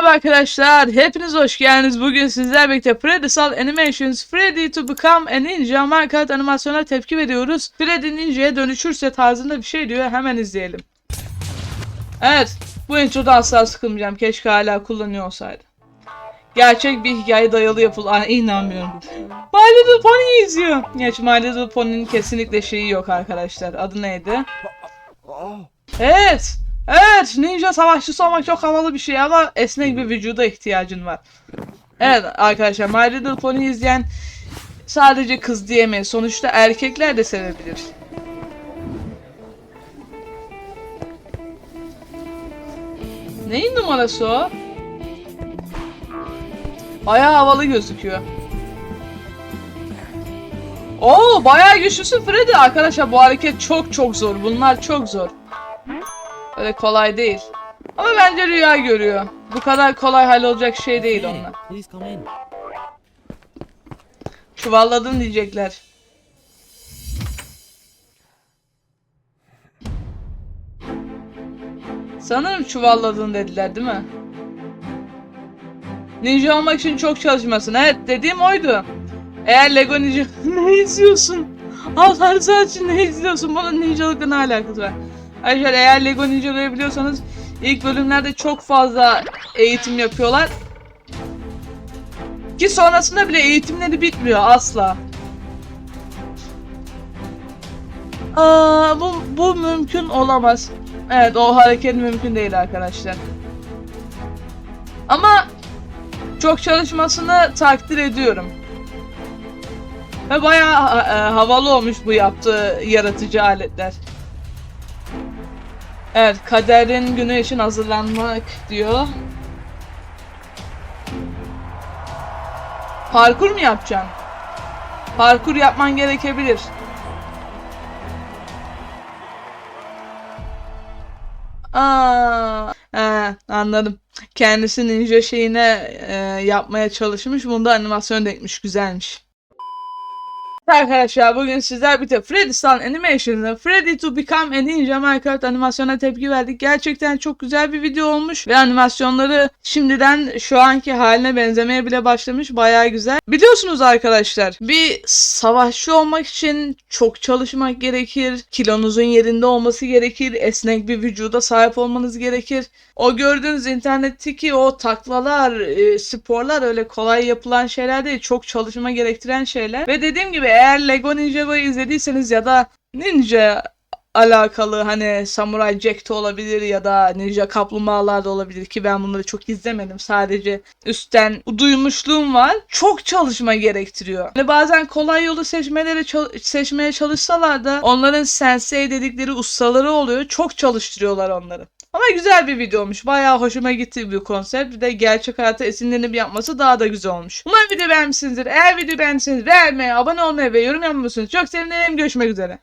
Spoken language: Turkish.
Merhaba arkadaşlar, hepiniz hoş geldiniz. Bugün sizler birlikte Freddy'sal Animations Freddy to Become a Ninja Minecraft animasyona tepki veriyoruz. Freddy Ninja'ya dönüşürse tarzında bir şey diyor, hemen izleyelim. Evet, bu introda asla sıkılmayacağım. Keşke hala kullanıyor olsaydı. Gerçek bir hikaye dayalı yapıl... Aa, inanmıyorum. My Little Pony izliyor. Gerçi My Little Pony'nin kesinlikle şeyi yok arkadaşlar. Adı neydi? Evet. Evet. Ninja savaşçısı olmak çok havalı bir şey ama esnek bir vücuda ihtiyacın var. Evet arkadaşlar My Little Pony izleyen sadece kız diyemeyiz. Sonuçta erkekler de sevebilir. Neyin numarası o? Bayağı havalı gözüküyor. Oo bayağı güçlüsün Freddy. Arkadaşlar bu hareket çok çok zor. Bunlar çok zor. Öyle kolay değil. Ama bence rüya görüyor. Bu kadar kolay hallolacak şey değil onlar. Çuvalladın diyecekler. Sanırım çuvalladın dediler değil mi? Ninja olmak için çok çalışmasın. Evet dediğim oydu. Eğer Lego Ninja... ne izliyorsun? Allah rızası için ne izliyorsun? Bunun ninjalıkla ne alakası var? Arkadaşlar eğer Lego Ninja'ları biliyorsanız ilk bölümlerde çok fazla eğitim yapıyorlar. Ki sonrasında bile eğitimleri bitmiyor asla. Aa, bu, bu mümkün olamaz. Evet o hareket mümkün değil arkadaşlar. Ama çok çalışmasını takdir ediyorum. Ve bayağı e, havalı olmuş bu yaptığı yaratıcı aletler. Evet kaderin günü için hazırlanmak diyor. Parkur mu yapacaksın? Parkur yapman gerekebilir. Aa, he, anladım. Kendisi ninja şeyine e, yapmaya çalışmış. Bunda animasyon da ekmiş. Güzelmiş. Arkadaşlar bugün sizler birlikte Freddy Sun Animations'ın Freddy to Become a Ninja Minecraft animasyona tepki verdik. Gerçekten çok güzel bir video olmuş ve animasyonları şimdiden şu anki haline benzemeye bile başlamış. Bayağı güzel. Biliyorsunuz arkadaşlar bir savaşçı olmak için çok çalışmak gerekir. Kilonuzun yerinde olması gerekir. Esnek bir vücuda sahip olmanız gerekir. O gördüğünüz internetteki o taklalar, e, sporlar öyle kolay yapılan şeyler değil. Çok çalışma gerektiren şeyler. Ve dediğim gibi eğer Lego Ninja'yı izlediyseniz ya da Ninja alakalı hani Samurai Jack'te olabilir ya da Ninja Kaplumbağalar da olabilir ki ben bunları çok izlemedim. Sadece üstten duymuşluğum var. Çok çalışma gerektiriyor. Hani bazen kolay yolu seçmeleri seçmeye çalışsalar da onların sensei dedikleri ustaları oluyor. Çok çalıştırıyorlar onları. Ama güzel bir video olmuş. Bayağı hoşuma gitti bu konsept. Bir de gerçek hayata esinlenip yapması daha da güzel olmuş. Umarım video beğenmişsinizdir. Eğer video beğendiyseniz beğenmeyi, abone olmayı ve yorum yapmayı unutmayın. Çok sevinirim. Görüşmek üzere.